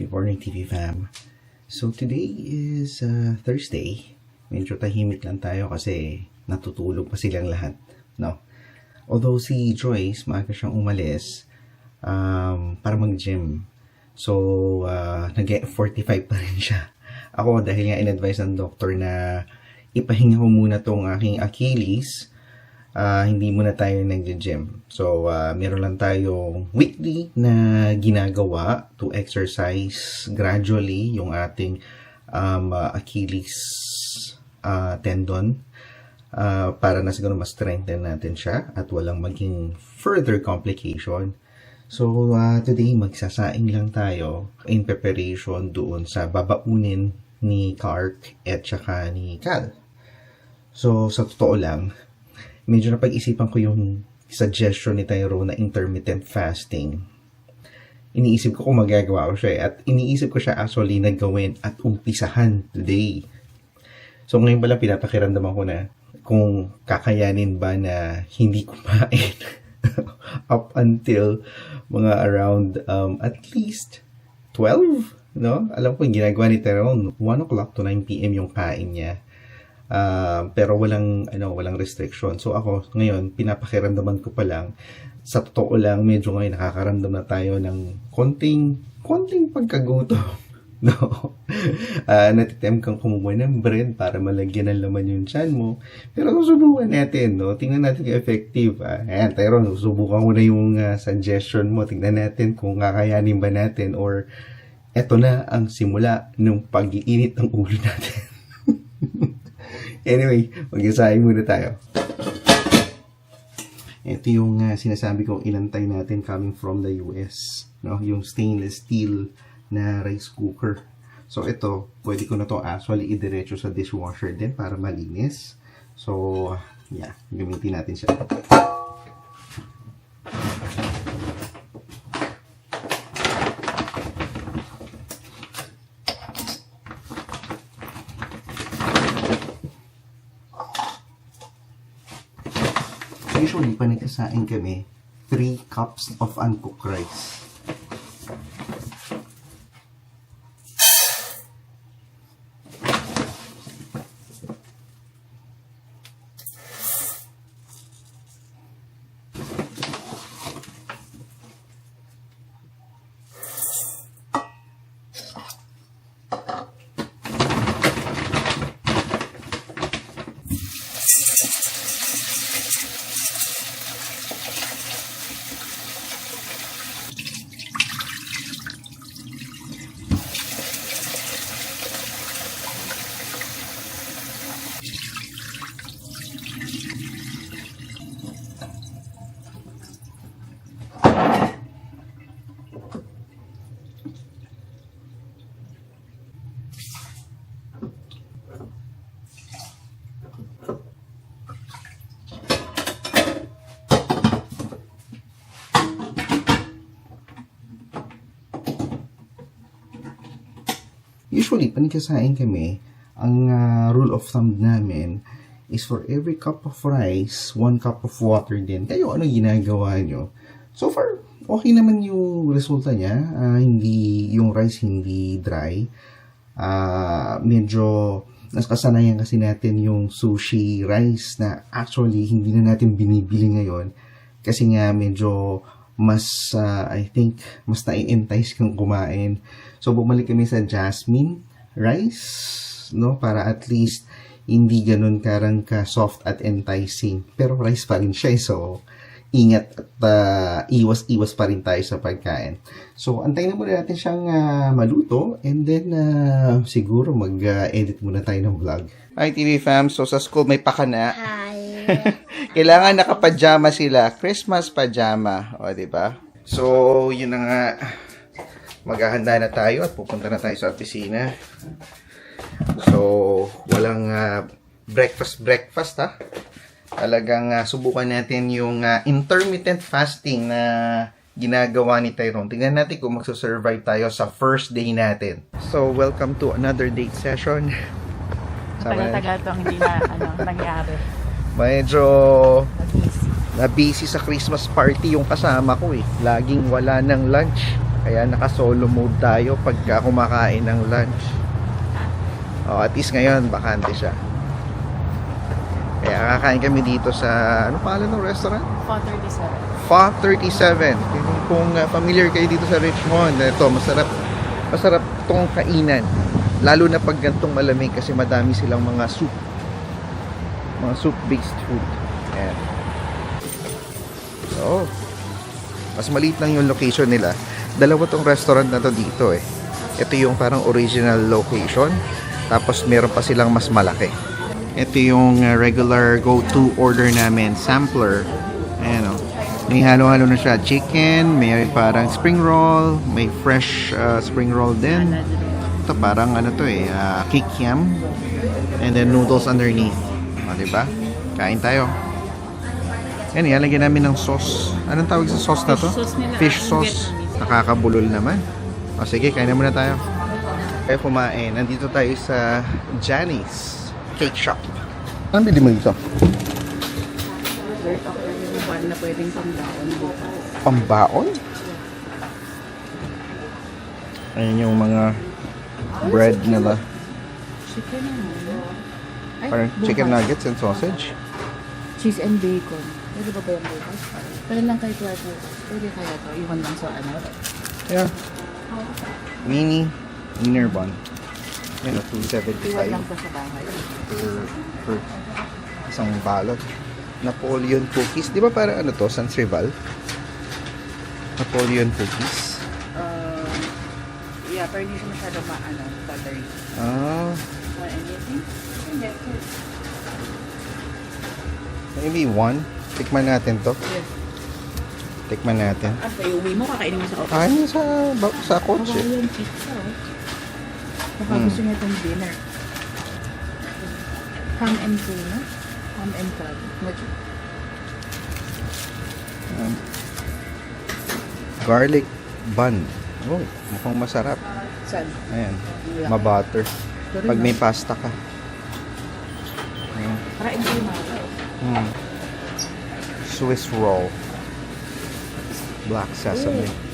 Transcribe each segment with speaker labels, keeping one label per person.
Speaker 1: Good morning, TV fam. So, today is uh, Thursday. Medyo tahimik lang tayo kasi natutulog pa silang lahat. No? Although si Joyce, maaga siyang umalis um, para mag-gym. So, uh, nag-45 pa rin siya. Ako, dahil nga in-advise ng doktor na ipahinga ko muna tong aking Achilles, ah, hindi muna tayo nag-gym. So, ah, meron lang tayong weekly na ginagawa to exercise gradually yung ating um, ah, Achilles ah, tendon ah, para na siguro ma-strengthen natin siya at walang maging further complication. So, ah, today magsasaing lang tayo in preparation doon sa babaunin ni Clark at saka ni Cal. So, sa totoo lang, medyo napag-isipan ko yung suggestion ni Tyrone na intermittent fasting. Iniisip ko kung magagawa ko siya eh, at iniisip ko siya actually na gawin at umpisahan today. So ngayon pala pinapakiramdaman ko na kung kakayanin ba na hindi kumain up until mga around um, at least 12, no? Alam ko yung ginagawa ni Tyrone, 1 o'clock to 9 p.m. yung kain niya. Ah, pero walang ano, walang restriction. So ako ngayon pinapakiramdaman ko pa lang sa totoo lang medyo ngayon nakakaramdam na tayo ng konting konting pagkagutom. No. Ah, natitem kang kumuha ng bread para malagyan ng laman yung tiyan mo. Pero susubukan natin, no? Tingnan natin kung effective. Ah, ayan, Tyrone, subukan mo na yung ah, suggestion mo. Tingnan natin kung kakayanin ba natin or eto na ang simula ng pag-iinit ng ulo natin. Anyway, mag-isahin muna tayo. Ito yung uh, sinasabi kong inantay natin coming from the US. No? Yung stainless steel na rice cooker. So ito, pwede ko na to actually idiretso sa dishwasher din para malinis. So, yeah, gamitin natin siya. Nagkasain kami, 3 cups of uncooked rice. Usually, panikasain kami, ang ah, rule of thumb namin is for every cup of rice, one cup of water din. Kayo, ano ginagawa nyo? So far, okay naman yung resulta niya. Ah, hindi, yung rice hindi dry. Ah, medyo nasakasanayan kasi natin yung sushi rice na actually hindi na natin binibili ngayon kasi nga medyo mas ah, I think mas nai-entice kang kumain. So bumalik kami sa jasmine rice no para at least hindi ganun karang ka soft at enticing. Pero rice pa rin siya eh. so ingat at ah, iwas-iwas pa rin tayo sa pagkain. So antayin na muna natin siyang ah, maluto and then ah, siguro mag-edit muna tayo ng vlog. Hi TV fam, so sa school may pakana.
Speaker 2: Hi.
Speaker 1: Kailangan nakapajama sila. Christmas pajama. O, di ba? So, yun na nga. Maghahanda na tayo at pupunta na tayo sa opisina. So, walang ah, breakfast breakfast ha. Talagang ah, subukan natin yung ah, intermittent fasting na ginagawa ni Tyrone. Tingnan natin kung magsusurvive tayo sa first day natin. So, welcome to another date session.
Speaker 3: Tagal-tagal itong hindi na ano, nangyari.
Speaker 1: Medyo na busy sa Christmas party yung kasama ko eh. Laging wala ng lunch. Kaya naka-solo mode tayo pagka kumakain ng lunch. Oh, at least ngayon, bakante siya. Kaya kakain kami dito sa, ano pangalan ng restaurant?
Speaker 3: 437.
Speaker 1: Fa 37. Kung, kung uh, familiar kayo dito sa Richmond, ito, masarap, masarap tong kainan. Lalo na pag gantong malamig kasi madami silang mga soup. Mga soup-based food. Ayan. So, mas maliit lang yung location nila. Dalawa tong restaurant na to dito eh. Ito yung parang original location. Tapos meron pa silang mas malaki. Ito yung uh, regular go-to order namin, sampler. Ayan o. May halo-halo na siya. Chicken, may parang spring roll, may fresh uh, spring roll din. Ito parang ano to eh, uh, kikiam. And then noodles underneath. O, diba? Kain tayo. Yan, ilalagyan namin ng sauce. Anong tawag sa sauce na to?
Speaker 3: Fish sauce nila.
Speaker 1: Fish
Speaker 3: Ang
Speaker 1: sauce.
Speaker 3: Vietnamese.
Speaker 1: Nakakabulol naman. O sige, kain na muna tayo. Kaya kumain. Nandito tayo sa Janice Cake Shop. Ano bili mo dito?
Speaker 3: Alert ako yung na pwedeng pangdaon bukas.
Speaker 1: Pambaon? Ayan yung mga bread nila.
Speaker 3: Chicken ano? Ay,
Speaker 1: Parang
Speaker 3: bukas.
Speaker 1: chicken nuggets and sausage.
Speaker 3: Cheese and bacon. Pwede ba ba yung bukas? Pwede lang kay Clark bukas. Pwede kaya to. Iwan lang sa ano.
Speaker 1: Yeah. Mini inner bun. Yan, o,
Speaker 3: Iwan
Speaker 1: 275
Speaker 3: lang to sa bahay.
Speaker 1: per, per isang balot. Napoleon cookies. Di ba parang ano to? Sans Rival? Napoleon cookies.
Speaker 3: Uh, yeah, pero hindi siya masyado maano, buttery.
Speaker 1: Ah,
Speaker 3: Want anything? Hindi.
Speaker 1: maybe one. Tikman natin to.
Speaker 3: Yes.
Speaker 1: Tikman natin.
Speaker 3: Ah, pa uwi mo, kakainin mo sa office.
Speaker 1: Kain sa, sa kotse.
Speaker 3: Hawaiian pizza. oh. Baka
Speaker 1: Hmm.
Speaker 3: gusto niya itong dinner. Ham and tuna. Ham and crab.
Speaker 1: Um, garlic bun. Oh, mukhang masarap.
Speaker 3: Saan?
Speaker 1: Ayan. Mabutter. Pag
Speaker 3: no?
Speaker 1: may pasta ka.
Speaker 3: Para.
Speaker 1: Hmm. Swiss roll. Black sesame.
Speaker 3: Year.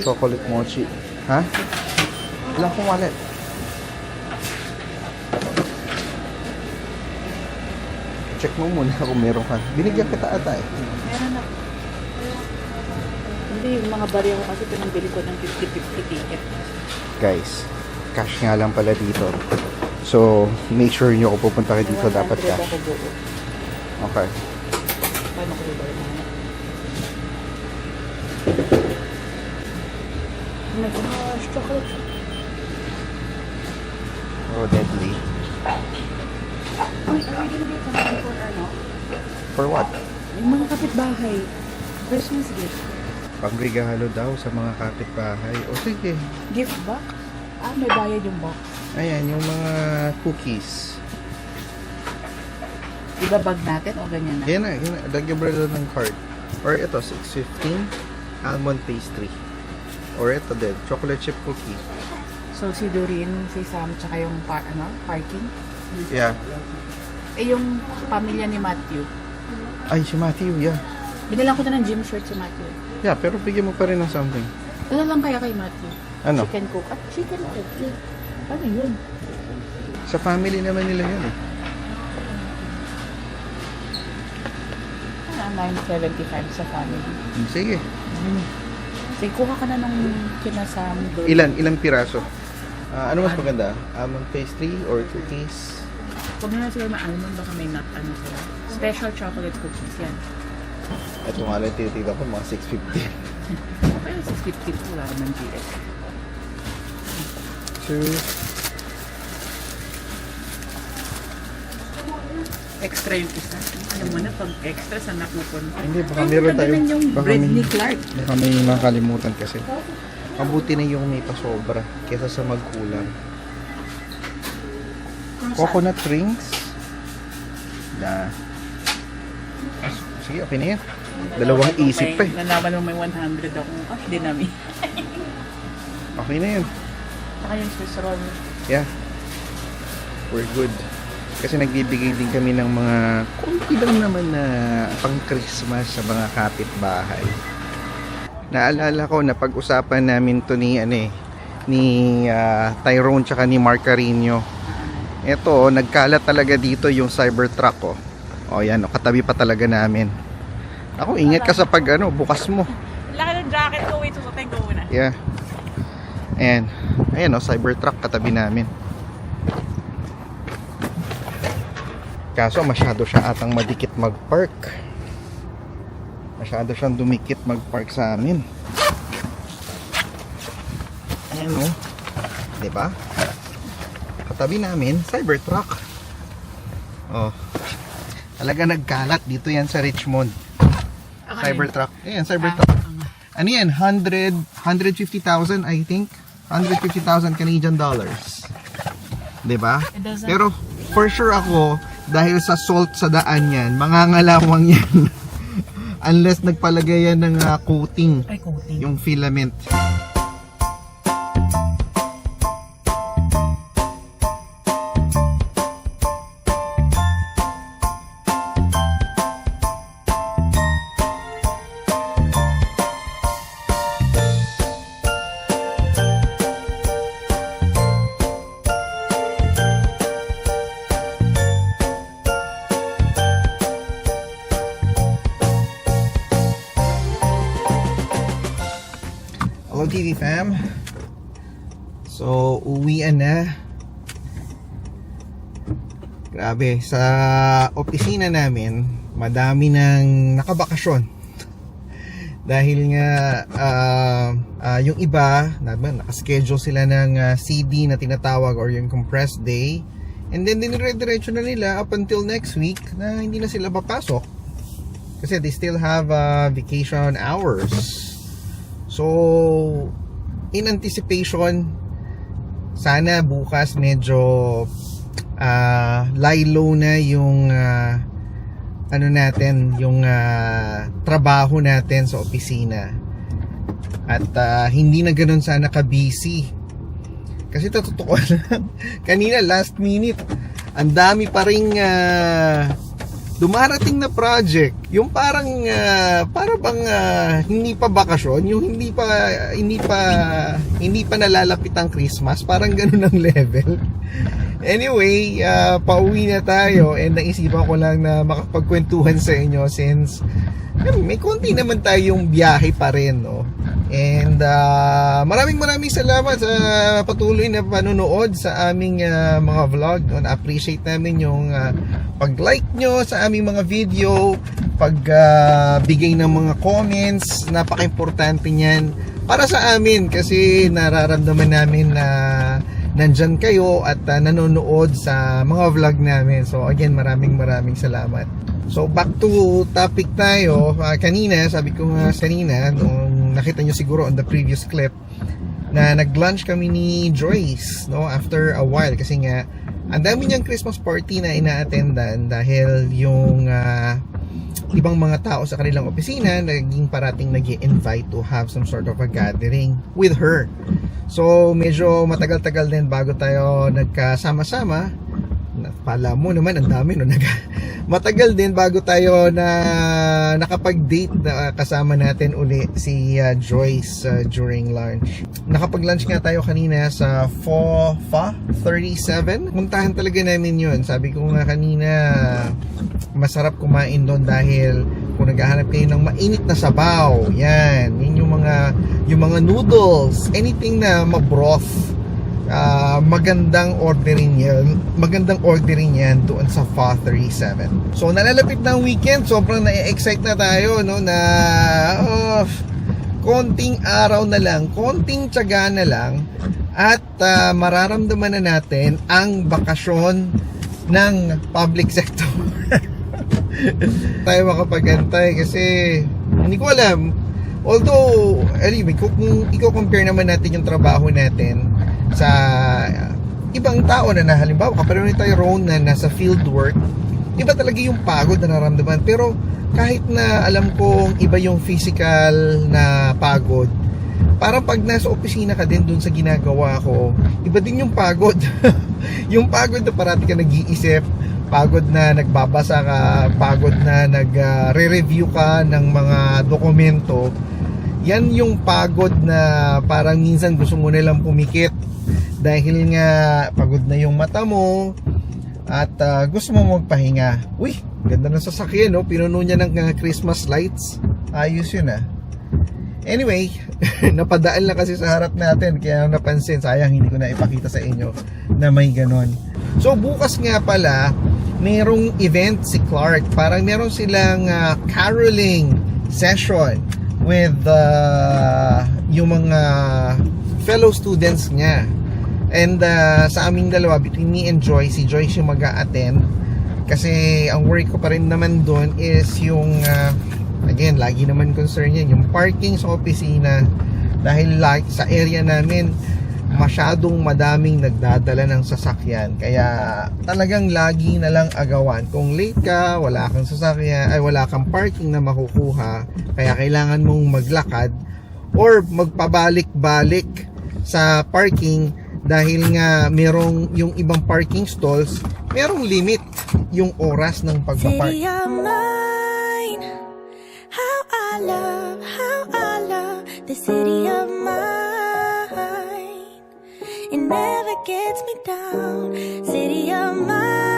Speaker 1: Chocolate mochi. Ha? Ilang kong wallet? Check mo muna kung meron ka. Binigyan kita ata eh.
Speaker 3: Meron ako. Yung mga bariya ko kasi pinambili ko ng 50-50 ticket.
Speaker 1: Guys, cash nga lang pala dito. So, make sure nyo kung pupunta kayo dito, dapat
Speaker 3: 100
Speaker 1: cash. Okay.
Speaker 3: Paano ko ba yun? Oh my gosh, chocolate.
Speaker 1: Oh, deadly.
Speaker 3: Are we gonna for ano?
Speaker 1: For what?
Speaker 3: Yung mga kapitbahay. Christmas gift.
Speaker 1: Pangregalo daw sa mga kapitbahay. O sige.
Speaker 3: Gift box? Ah, may bayad yung box.
Speaker 1: Ayan, yung mga cookies.
Speaker 3: Ibabag natin o ganyan na?
Speaker 1: Yan na, yan na. Lagyan mo ng card. Or ito, 615 almond pastry. Or ito din, chocolate chip cookie.
Speaker 3: So, si Doreen, si Sam, tsaka yung par ano, parking.
Speaker 1: Yeah.
Speaker 3: Eh, yung pamilya ni Matthew.
Speaker 1: Ay, si Matthew, yeah.
Speaker 3: Binilang ko na ng gym shirt si Matthew.
Speaker 1: Yeah, pero bigyan mo pa rin ng something.
Speaker 3: Ano lang kaya kay Matthew?
Speaker 1: Ano?
Speaker 3: Chicken cook. Ah, chicken cook. Ano yun?
Speaker 1: Sa family naman nila yun eh.
Speaker 3: Ah, 975 sa family.
Speaker 1: Sige.
Speaker 3: Sige, kuha ka na nung kina Sam. Doreen.
Speaker 1: Ilan? Ilang piraso? Ah, ano mas maganda? Almond pastry or cookies?
Speaker 3: Huwag na lang siguro ma-almond, baka may nut ano sila. Special chocolate cookies yan.
Speaker 1: Ito nga lang tinitignan ko, mga 650.
Speaker 3: Okay, 650 po, wala naman GS.
Speaker 1: Two.
Speaker 3: Extra yung isa. Alam mo na, pag extra, saan napupunta?
Speaker 1: Hindi, baka meron tayo.
Speaker 3: yung
Speaker 1: Baka
Speaker 3: bread
Speaker 1: may-
Speaker 3: ni Clark.
Speaker 1: Baka may makalimutan kasi. Mabuti na yung may pasobra kesa sa magkulang. Coconut rings. Na. Sige, okay na yan. Dalawang isip pa eh.
Speaker 3: Nalaman mo may 100 ako. Ah, hindi namin.
Speaker 1: Okay na yan.
Speaker 3: Saka yung Swiss roll.
Speaker 1: Yeah. We're good. Kasi nagbibigay din kami ng mga konti lang naman na pang Christmas sa mga kapitbahay. Naalala ko na pag-usapan namin to ni ano eh, ni ah, Tyrone tsaka ni Mark Carino. Ito, nagkalat talaga dito yung Cybertruck ko. Oh. Yan, oh, katabi pa talaga namin. Ako, ingat ka sa pag ano, bukas mo.
Speaker 3: Laki ng jacket ko. Wait, susutin ko muna.
Speaker 1: Yeah. Ayan. Ayan oh, Cybertruck katabi namin. Kaso masyado siya atang madikit mag-park. Masyado siyang dumikit mag-park sa amin. Ayan oh. 'Di ba? Katabi namin, Cybertruck. Oh. Talaga nagkalat dito yan sa Richmond. Cybertruck. Ayan, Cybertruck. Ano yan? 100, 150,000 I think. 150,000 Canadian dollars. 'Di ba? Pero for sure ako dahil sa salt sa daan yan, mangangalawang yan. Unless nagpalagay yan ng ah, coating,
Speaker 3: Ay, coating.
Speaker 1: yung filament. TV fam. So, uwian na. Grabe, sa opisina namin, madami nang nakabakasyon. Dahil nga, ah, ah, yung iba, naman, nakaschedule sila ng ah, CD na tinatawag or yung compressed day. And then, dinire-diretso na nila up until next week na hindi na sila papasok. Kasi they still have ah, vacation hours. So, in anticipation, sana bukas medyo ah lie low na yung ah, ano natin, yung ah, trabaho natin sa opisina. At ah, hindi na ganun sana ka-busy. Kasi totoo lang, kanina last minute, ang dami pa ring ah, dumarating na project, yung parang ah, para bang ah, hindi pa bakasyon, yung hindi pa hindi pa hindi pa nalalapit ang Christmas, parang ganun ang level. Anyway, ah, pauwi na tayo and naisipan ko lang na makapagkwentuhan sa inyo since may konti naman tayong biyahe pa rin, no? And ah, maraming maraming salamat sa patuloy na panonood sa aming ah, mga vlog. No? Na-appreciate namin yung ah, pag-like nyo sa aming mga video, pag-bigay ng mga comments, napaka-importante niyan para sa amin kasi nararamdaman namin na nandyan kayo at ah, nanonood sa mga vlog namin. So again, maraming maraming salamat. So back to topic tayo. Ah, kanina, sabi ko nga kanina, nung nakita nyo siguro on the previous clip, na nag-lunch kami ni Joyce, no, after a while. Kasi nga, ang dami niyang Christmas party na ina-attendan dahil yung ah, ibang mga tao sa kanilang opisina naging parating nag invite to have some sort of a gathering with her. So, medyo matagal-tagal din bago tayo nagkasama-sama. Pala mo naman, ang dami no. Nag matagal din bago tayo na nakapag-date na kasama natin uli si uh, Joyce uh, during lunch. Nakapag-lunch nga tayo kanina sa FOFA 37. Puntahan talaga namin yun. Sabi ko nga kanina, masarap kumain doon dahil kung naghahanap kayo ng mainit na sabaw, yan, yun yung mga yung mga noodles, anything na mabroth, ah, magandang ordering yan, magandang ordering yan doon sa FA 37. So nalalapit na weekend, sobrang na-excite na tayo no na oh, konting araw na lang, konting tiyaga na lang at ah, mararamdaman na natin ang bakasyon ng public sector. tayo makapagantay kasi hindi ko alam although anyway kung i-compare naman natin yung trabaho natin sa ibang tao na, na halimbawa kapag ni tayo Ron na nasa field work iba talaga yung pagod na naramdaman pero kahit na alam kong iba yung physical na pagod parang pag nasa opisina ka din dun sa ginagawa ko, iba din yung pagod. yung pagod na parati ka nag-iisip, pagod na nagbabasa ka, pagod na nag-re-review ka ng mga dokumento. Yan yung pagod na parang minsan gusto mo nilang pumikit dahil nga pagod na yung mata mo at ah, gusto mo magpahinga. Uy, ganda ng sasakyan, no? Pinuno niya ng ah, Christmas lights. Ayos yun, ah. Anyway, napadaan lang kasi sa harap natin kaya napansin, sayang hindi ko na ipakita sa inyo na may ganon. So bukas nga pala, merong event si Clark. Parang meron silang ah, caroling session with uh, yung mga fellow students niya. And uh, sa aming dalawa, between me and Joy, si Joy yung mag attend kasi ang work ko pa rin naman doon is yung uh, again, lagi naman concern yan yung parking sa opisina. Dahil like, sa area namin masyadong madaming nagdadala ng sasakyan. Kaya talagang lagi na lang agawan. Kung late ka, wala kang sasakyan ay wala kang parking na makukuha kaya kailangan mong maglakad or magpabalik-balik sa parking dahil nga merong yung ibang parking stalls merong limit yung oras ng pagpapark
Speaker 2: mine, how I love, how I love the city of mine. It never gets me down. City of mine.